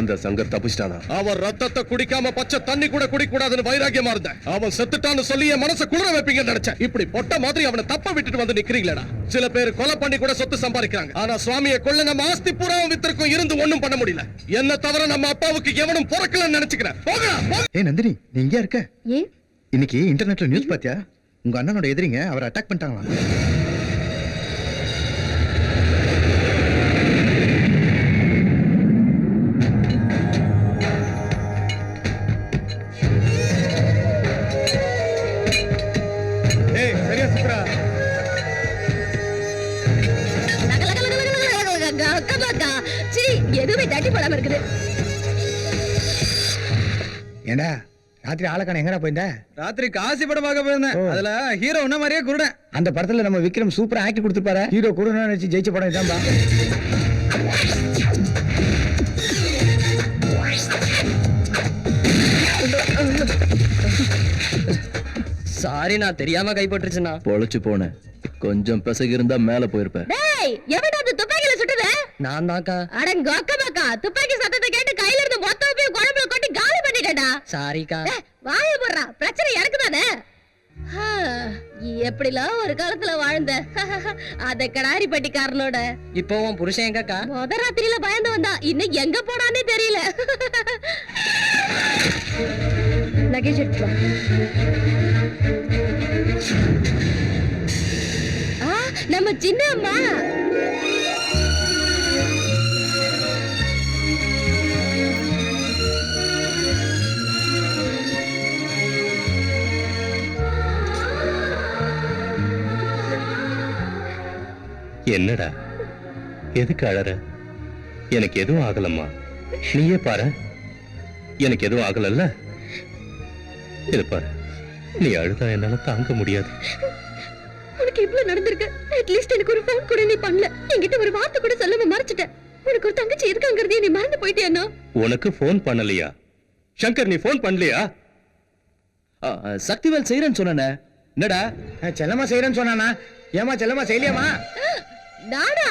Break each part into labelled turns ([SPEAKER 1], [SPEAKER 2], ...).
[SPEAKER 1] அந்த சங்கர் தப்பிச்சிட்டானா? அவன் ரத்தத்தை குடிக்காம பச்சை தண்ணி கூட குடிக்க கூடாதுன்னு வைராக்கியமா இருந்தேன் அவன் செத்துட்டான்னு சொல்லி என் மனசை குளிர வைப்பீங்கன்னு நினைச்சேன். இப்படி பொட்ட மாதிரி அவனை தப்ப விட்டுட்டு வந்து நிக்கிறீங்களேடா. சில பேர் கொலை பண்ணி கூட சொத்து சம்பாதிக்கிறாங்க. ஆனா சுவாமியை கொள்ள நம்ம ஆஸ்தி பூராவும் வித்திருக்கும் இருந்து ஒண்ணும் பண்ண முடியல. என்ன தவிர நம்ம அப்பாவுக்கு எவனும் பிறக்கலன்னு நினைச்சுக்கிறேன். போகடா, போக
[SPEAKER 2] ஏய் நந்தினி நீ இங்கே இருக்க? இன்னைக்கு இன்டர்நெட்ல நியூஸ் பாத்தியா? உங்க அண்ணனோட எதிரிங்க அவரை அட்டாக் பண்ணிட்டாங்களாம்.
[SPEAKER 3] எதுவுமே தட்டி போடாம இருக்குது.
[SPEAKER 2] ஏண்டா ராத்திரி ஆளக்கான எங்கடா போயிருந்த?
[SPEAKER 4] ராத்திரி காசி படம் பார்க்க போயிருந்தேன்.
[SPEAKER 2] ஓ.
[SPEAKER 4] அதுல ஹீரோ உன்ன மாதிரியே குருடன்.
[SPEAKER 2] அந்த படத்துல நம்ம விக்ரம் சூப்பரா ஆக்ட் கொடுத்துருப்பாரு. ஹீரோ கூட நினைச்சு ஜெயிச்ச படம் இதான்பா.
[SPEAKER 5] சாரி நான் தெரியாம கைப்பற்றுச்சுண்ணா.
[SPEAKER 6] பொழைச்சு போனேன். கொஞ்சம் பிசகு இருந்தா மேல போயிருப்பேன்.
[SPEAKER 5] நான் தான்க்கா
[SPEAKER 3] அடங்க அக்கா பாக்கா துப்பாக்கி சத்தத்தை கேட்டு கையில இருந்து மொத்தம் போய் குழம்புல கொட்டி காலி பண்ணிட்டேன்டா.
[SPEAKER 5] சாரிக்கா.
[SPEAKER 3] வாயை போடுறா பிரச்சனை எனக்கு தானே? எப்படிலாம் ஒரு காலத்துல வாழ்ந்த? அத கடாரி பட்டிக்காரனோட
[SPEAKER 5] இப்போ உன் புருஷன் எங்கக்கா?
[SPEAKER 3] முத ராத்திரியில பயந்து வந்தா இன்னும் எங்க போனானே தெரியல. லக்கேஜ் எடுத்து வா. ஆ நம்ம சின்ன அம்மா
[SPEAKER 1] என்னடா? எதுக்கு அழற? எனக்கு எதுவும் ஆகலம்மா. நீயே பாரு. எனக்கு எதுவும் ஆகலல்ல? இது பாரு. நீ அழுதா என்னால தாங்க முடியாது.
[SPEAKER 3] உனக்கு இவ்வளவு நடந்திருக்கு. அட்லீஸ்ட் எனக்கு ஒரு ஃபோன் கூட நீ பண்ணல. என்கிட்ட ஒரு வார்த்தை கூட சொல்லாம மறைச்சிட்ட உனக்கு ஒரு தங்கச்சி இருக்காங்கிறதே நீ மறந்து போயிட்டியானோ
[SPEAKER 1] உனக்கு ஃபோன் பண்ணலையா? சங்கர் நீ ஃபோன் பண்ணலையா?
[SPEAKER 6] சக்திவேல் செய்யறேன்னு சொன்னேனே. என்னடா?
[SPEAKER 2] செல்லமா செய்யறேன்னு சொன்னானா? ஏமா செல்லமா செய்யலையாமா
[SPEAKER 3] நானா?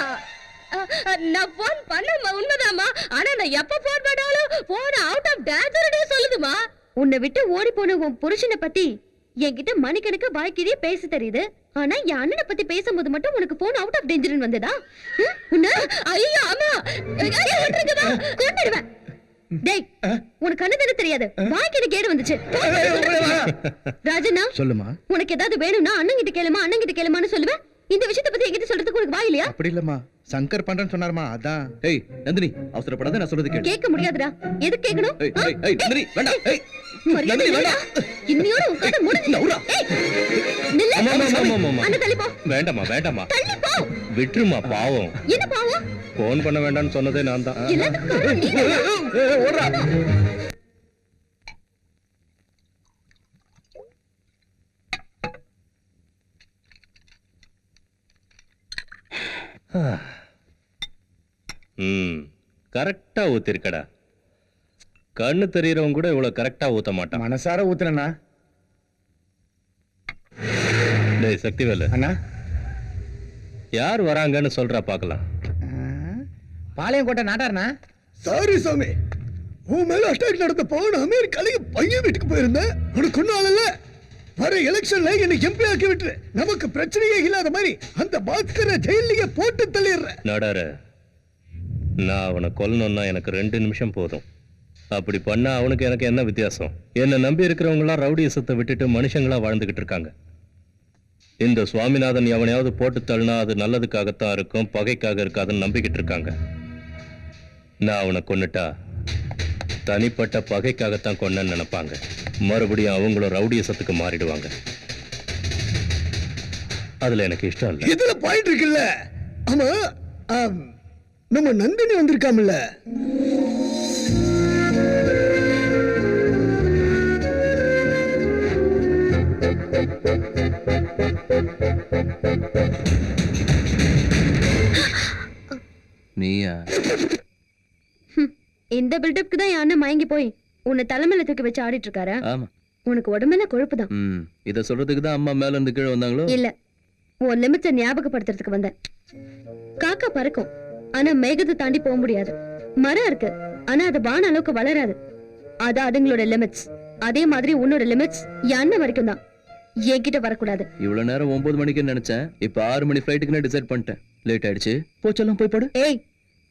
[SPEAKER 3] நான் போன் பண்ணமா உண்மைதாம்மா. ஆனா நான் எப்ப போன் பண்ணாலும் போன் அவுட் ஆஃப் டேஞ்சர்னே சொல்லுதுமா உன்னை விட்டு ஓடி போன உன் புருஷனை பத்தி என்கிட்ட மணிக்கணக்கு பாய்க்கிறிய பேச தெரியுது. ஆனா என் அண்ணனை பத்தி பேசும்போது மட்டும் உனக்கு போன் அவுட் ஆஃப் டேஞ்சர்னு வந்ததா? உன்னை? ஐயோ ஆமா. கொன்னுடுவேன். டேய் உனக்கு கண்ணு தெரியாது. பாய்க்கு கேடு வந்துச்சு. ராஜண்ணா
[SPEAKER 2] சொல்லுமா
[SPEAKER 3] உனக்கு ஏதாவது வேணும்னா அண்ணன் கிட்ட கேளுமா அண்ணன் கிட்ட கேளுமான்னு சொல்லுவேன். இந்த விஷயத்தை பத்தி என்கிட்ட சொல்றதுக்கு உனக்கு வாய் இல்லையா
[SPEAKER 2] அப்படி இல்லம்மா சங்கர் பண்றேன்னு சொன்னாருமா அதான்
[SPEAKER 6] ஏய் நந்தினி அவசரப்படாத நான் சொல்றது கேளு
[SPEAKER 3] கேட்க முடியாதுடா எது கேட்கணும்
[SPEAKER 6] ஏய்? ஏய், ஏய், நந்தினி, வேண்டாம், ஏய். நந்தினி? வேண்டாம்.
[SPEAKER 3] இன்னையோட உன் கதை முடிஞ்சுது.
[SPEAKER 6] நவுரா.
[SPEAKER 3] ஏய், நில்லு.
[SPEAKER 1] ஆமா, ஆமா, ஆமா.
[SPEAKER 3] அண்ணன் தள்ளி போ.
[SPEAKER 1] வேண்டாமா வேண்டாமா
[SPEAKER 3] தள்ளி போ.
[SPEAKER 1] விட்டுருமா பாவம்
[SPEAKER 3] என்ன பாவம்?
[SPEAKER 1] ஃபோன் பண்ண வேண்டாம்னு சொன்னதே நான் தான்
[SPEAKER 3] எல்லாத்துக்கும் காரணம்
[SPEAKER 1] ம். கரெக்டா ஊத்திருக்கடா. கண்ணு தெரியறவங்க கூட இவ்வளவு கரெக்டா ஊத்த மாட்டான்.
[SPEAKER 2] மனசார ஊத்துனண்ணா.
[SPEAKER 1] டேய் சக்திவேலு.
[SPEAKER 2] அண்ணா.
[SPEAKER 1] யார் வராங்கன்னு சொல்றா பார்க்கலாம்
[SPEAKER 2] பாளையம் கோட்டை நாட்டாருண்ணா.
[SPEAKER 7] சாரி சாமி. உன் மேல அட்டாக் நடந்தப்போ நான் என் பையன் வீட்டுக்கு போயிருந்தேன். உனக்கு ஒன்றும் ஆளல வர எலெக்ஷன்ல என்னை எம்பி ஆக்கி விட்டுரு. நமக்கு பிரச்சனையே இல்லாத மாதிரி அந்த பாஸ்கரை ஜெயிலிಗೆ போட்டு தள்ளிடுறேன்.
[SPEAKER 1] நடார. நான் அவனை கொல்லணும்னா எனக்கு ரெண்டு நிமிஷம் போதும். அப்படி பண்ணா அவனுக்கு எனக்கு என்ன வித்தியாசம்? என்னை நம்பி இருக்கிறவங்களாம் ரவுடியசத்தை விட்டுட்டு மனுஷங்களா வாழ்ந்துகிட்டு இருக்காங்க. இந்த சுவாமிநாதன் எவனையாவது போட்டு தள்ளினா அது நல்லதுக்காகத்தான் இருக்கும் பகைக்காக இருக்காதுன்னு நம்பிக்கிட்டு இருக்காங்க. நான் அவனை கொன்னுட்டா தனிப்பட்ட பகைக்காகத்தான் கொன்னேன்னு நினைப்பாங்க. மறுபடியும் அவங்களும் ரவுடியசத்துக்கு மாறிடுவாங்க. அதுல எனக்கு இஷ்டம் இல்லை.
[SPEAKER 7] இதுல பாயிண்ட் இருக்குல்ல. ஆமா. நம்ம நந்தினி வந்திருக்காமல்ல?
[SPEAKER 6] நீயா?
[SPEAKER 3] இந்த பில்டப்க்கு தான் என் அண்ணன் மயங்கி போய் உன்னை தலைமையில தூக்கி வச்சு ஆடிட்டு இருக்காரு
[SPEAKER 6] ஆமா.
[SPEAKER 3] உனக்கு உடம்பெல்லாம் கொழுப்பு தான்
[SPEAKER 6] ம் இத சொல்றதுக்கு தான் அம்மா மேல இருந்து கீழே வந்தாங்களோ?
[SPEAKER 3] இல்ல உன் லிமிட்ஸை ஞாபகப்படுத்துறதுக்கு வந்தேன். காக்கா பறக்கும். ஆனா மேகத்தை தாண்டி போக முடியாது. மரம் இருக்கு. ஆனா அது வான அளவுக்கு வளராது. அது அதுங்களோட லிமிட்ஸ் அதே மாதிரி உன்னோட லிமிட்ஸ் என் அண்ணன் வரைக்கும் தான். என்கிட்ட வரக்கூடாது.
[SPEAKER 6] இவ்வளவு நேரம் ஒன்பது மணிக்கு நினைச்சேன். இப்ப ஆறு மணி ஃபிளைட்டுக்கு டிசைட் பண்ணிட்டேன். லேட் ஆயிடுச்சு. போச்செல்லாம் போய் படு.
[SPEAKER 3] ஏய்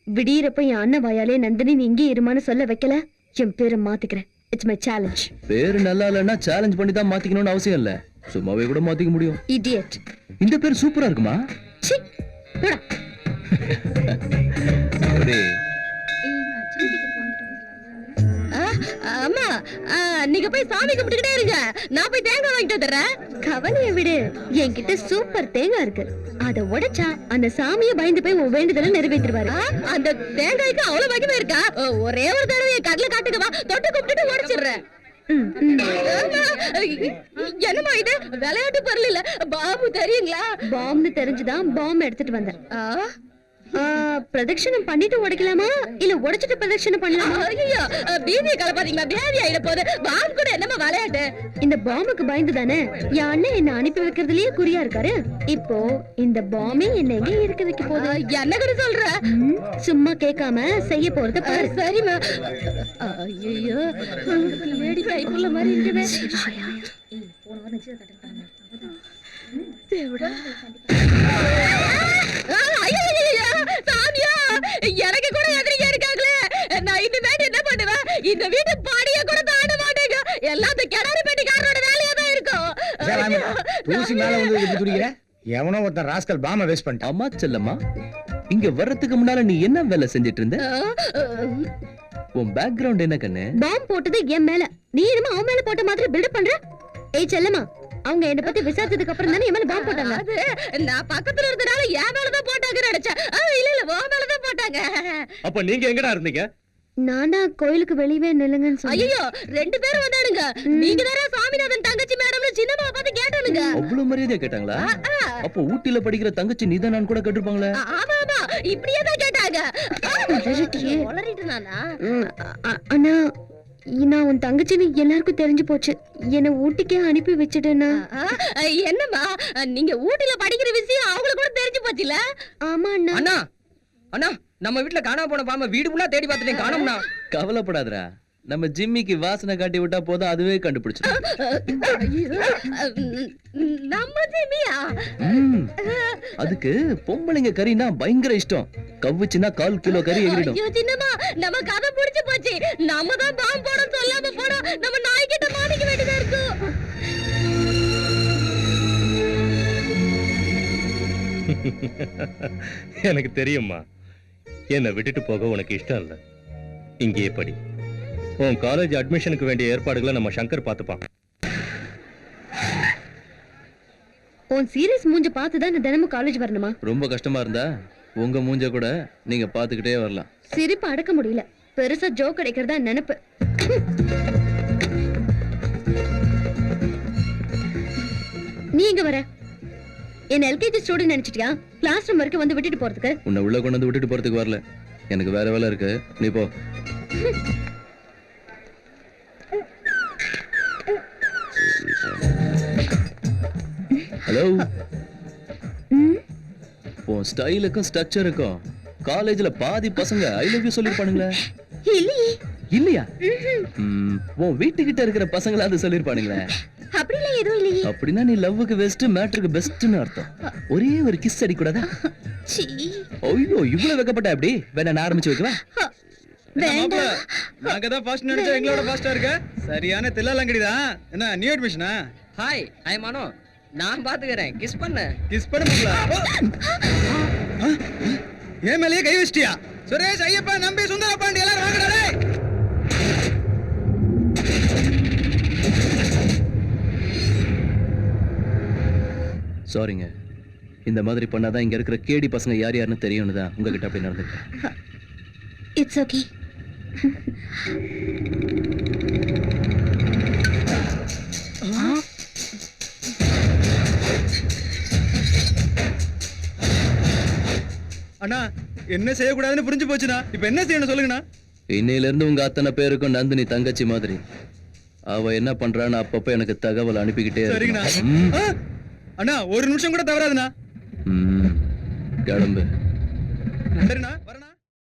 [SPEAKER 3] விடியறப்ப என் அண்ணன் வாயாலே நந்தினி நீ இங்கே இருமான்னு சொல்ல வைக்கல? என் பேரை மாத்திக்கிறேன். இட்ஸ் மை சேலஞ்ச்
[SPEAKER 6] பேரு நல்லா இல்லைன்னா சேலஞ்ச் பண்ணி தான் மாத்திக்கணும்னு அவசியம் இல்ல. சும்மாவே கூட மாத்திக்க முடியும்.
[SPEAKER 3] இடியட்
[SPEAKER 6] இந்த பேர் சூப்பரா இருக்குமா?
[SPEAKER 3] சி போடா.
[SPEAKER 6] ஒரே
[SPEAKER 3] அம்மா நீங்க போய் சாமி கும்பிட்டுக்கிட்டே இருங்க. நான் போய் தேங்காய் வாங்கிட்டு வந்துடுறேன். கவலையை விடு. என்கிட்ட சூப்பர் தேங்காய் இருக்கு. அத உடைச்சா அந்த சாமியை பயந்து போய் உன் வேண்டுதலை நிறைவேற்றுவாரு அந்த தேங்காய்க்கு அவ்வளவு மகிமை இருக்கா? ஒரே ஒரு தடவை என் கடல காட்டுக்கவா தொட்டு கும்பிட்டுட்டு உடைச்சிடுறேன். என்னமா இது? விளையாட்டு பொருள் இல்ல. பாம்பு தெரியுங்களா? பாம்பு தெரிஞ்சுதான் பாம்பு எடுத்துட்டு வந்தேன். ஆ, பிரதட்சணம் பண்ணிட்டு உடைக்கலாமா? இல்ல உடைச்சிட்டு பிரதட்சணம் பண்ணலாமா? ஐயோ பீதியை கலப்பாதீங்களா? பேதி ஆயிட போகுது. பாம்பு கூட என்னமா விளையாட்டு? இந்த பாம்புக்கு பயந்து தானே? என் அண்ணன் என்ன அனுப்பி வைக்கிறதுலயே குறியா இருக்காரு. இப்போ இந்த பாம்பே என்ன எங்க இருக்க வைக்க போகுது? என்ன கூட சொல்ற? சும்மா கேட்காம செய்ய போறது பாரு. சரிமா ஐயோ லேடி கைப்புள்ள மாதிரி இருக்குதே ஆ,
[SPEAKER 8] தூசி மேல வந்து இப்படி துடிக்கிற? எவனோ ஒருத்தன் ராஸ்கல் பாம வேஸ்ட் பண்ணிட்டான்.
[SPEAKER 6] அம்மா செல்லம்மா இங்க வர்றதுக்கு முன்னால நீ என்ன வேலை செஞ்சிட்டு இருந்த உன் பேக்ரவுண்ட் என்ன கண்ணு?
[SPEAKER 3] பாம் போட்டது என் மேல. நீ என்னமோ அவன் மேல போட்ட மாதிரி பில்டப் பண்ற? ஏய் செல்லம்மா அவங்க என்ன பத்தி விசாரிச்சதுக்கு அப்புறம் தானே என் மேல பாம் போட்டாங்க? அது நான் பக்கத்துல இருந்தனால என் மேல தான் போட்டாங்க நினைச்சேன் இல்ல இல்ல உன் மேல தான் போட்டாங்க.
[SPEAKER 1] அப்ப நீங்க எங்கடா இருந்தீங்க?
[SPEAKER 3] நான் தான் கோயிலுக்கு வெளியவே நில்லுங்கன்னு சொன்னேன். ஐயோ ரெண்டு பேரும் வந்தானுங்க. நீங்க தானே சாமிநாதன் தங்கச்சி மேடம்னு சின்னம்மா பார்த்து கேட்டானுங்க.
[SPEAKER 6] அவ்வளவு மரியாதையா கேட்டாங்களா? அப்போ ஊட்டில படிக்கிற தங்கச்சி நீதான் கூட கேட்டிருப்பாங்களே.
[SPEAKER 3] ஆமா ஆமா. இப்படியே தான் கேட்டாங்க. உளறிட்டு நானா? அண்ணா நான் உன் தங்கச்சின்னு எல்லாருக்கும் தெரிஞ்சு போச்சு. என்ன ஊட்டிக்கே அனுப்பி வச்சுட்டேன்னா என்னம்மா? நீங்க ஊட்டில படிக்கிற விஷயம் அவங்களுக்கு கூட தெரிஞ்சு போச்சுல? ஆமா அண்ணா
[SPEAKER 5] அண்ணா அண்ணா நம்ம வீட்ல காணாம போன பாம்ப வீடு ஃபுல்லா தேடி பார்த்துட்டேன் காணோம்னா.
[SPEAKER 6] கவலைப்படாதடா. நம்ம ஜிம்மிக்கு வாசனை காட்டி விட்டா போதும் அதுவே கண்டுபிடிச்சிடும்.
[SPEAKER 3] நம்ம ஜிமியா.
[SPEAKER 6] அதுக்கு பொம்பளைங்க கறினா பயங்கர இஷ்டம். கவ்வுச்சுன்னா கால் கிலோ கறி எகிரிடும்.
[SPEAKER 3] ஐயோ சின்னம்மா நம்ம கதை புடிச்சு போச்சு. நம்ம தான் பாம்பு போட சொல்லாம போனோம் நம்ம நாய்கிட்ட மாட்டிக்க வேண்டியதா இருக்கும்
[SPEAKER 1] எனக்கு தெரியும்மா. என்னை விட்டுட்டு போக உனக்கு இஷ்டம் இல்லை. இங்கேயே படி. உன் காலேஜ் அட்மிஷனுக்கு வேண்டிய ஏற்பாடுகளை நம்ம சங்கர் பார்த்துப்பான்.
[SPEAKER 3] உன் சீரியஸ் மூஞ்ச பார்த்து தான் தினமும் காலேஜ் வரணுமா?
[SPEAKER 6] ரொம்ப கஷ்டமா இருந்தா உங்க மூஞ்ச கூட நீங்க பாத்துக்கிட்டே வரலாம்.
[SPEAKER 3] சிரிப்பு அடக்க முடியல. பெருசா ஜோக் கிடைக்கிறதா நினைப்பு. நீ எங்க வர? என்ன எல்கேஜி ஸ்டூடெண்ட் நினைச்சிட்டியா? கிளாஸ் ரூம் வரைக்கும் வந்து விட்டுட்டு போறதுக்கு?
[SPEAKER 6] உன்னை உள்ள கொண்டு வந்து விட்டுட்டு போறதுக்கு வரல. எனக்கு வேற வேலை இருக்கு. நீ போ. ஹலோ உன் ஸ்டைலுக்கும் ஸ்ட்ரக்சருக்கும் காலேஜ்ல பாதி பசங்க ஐ லவ் யூ சொல்லிருப்பானுங்களே.
[SPEAKER 3] இல்லையே.
[SPEAKER 6] இல்லையா? உன் வீட்டுக்கிட்ட இருக்கிற பசங்கள அது சொல்லிருப்பானுங்களே.
[SPEAKER 3] அப்படிலாம் எதுவும் இல்லையே.
[SPEAKER 6] அப்படின்னா நீ லவ்வுக்கு பெஸ்ட் மேட்ருக்கு பெஸ்ட்னு அர்த்தம். ஒரே ஒரு கிஸ் அடிக்கூடாதா?
[SPEAKER 3] சீ
[SPEAKER 6] ஐயோ இவ்வளவு வைக்கப்பட்ட அப்படி வேணா நான் ஆரம்பிச்சு வைக்கவா?
[SPEAKER 4] நாங்க தான் ஃபாஸ்ட் நினைச்சா எங்களோட ஃபாஸ்டா இருக்க. சரியான தில்லாலங்கடி தான். என்ன நியூ அட்மிஷனா
[SPEAKER 5] ஹாய் ஐ மனோ நான் பாத்துக்கிறேன். கிஸ் பண்ண.
[SPEAKER 4] கிஸ் பண்ண ஏன் மேலேயே கை வச்சிட்டியா? சுரேஷ் ஐயப்பா நம்பி சுந்தர பாண்டி எல்லாரும் வாங்கடா டேய்.
[SPEAKER 6] சாரிங்க இந்த மாதிரி பண்ணாதான் இங்க இருக்கிற கேடி பசங்க யார் யாருன்னு தெரியும்னு தான் உங்ககிட்ட அப்படி நடந்துக்கிட்டேன்.
[SPEAKER 3] இட்ஸ் ஓகே
[SPEAKER 4] அண்ணா என்ன செய்யக்கூடாதுன்னு புரிஞ்சு போச்சுண்ணா. இப்போ என்ன செய்யணும் சொல்லுங்கண்ணா.
[SPEAKER 6] இன்னையில இருந்து உங்க அத்தனை பேருக்கும் நந்தினி தங்கச்சி மாதிரி. அவ என்ன பண்றான்னு அப்பப்ப எனக்கு தகவல் அனுப்பிக்கிட்டே
[SPEAKER 4] சரிங்கண்ணா. அண்ணா ஒரு நிமிஷம் கூட தவறாதுண்ணா.
[SPEAKER 6] ம். கிளம்பு
[SPEAKER 4] சரிண்ணா வரண்ணா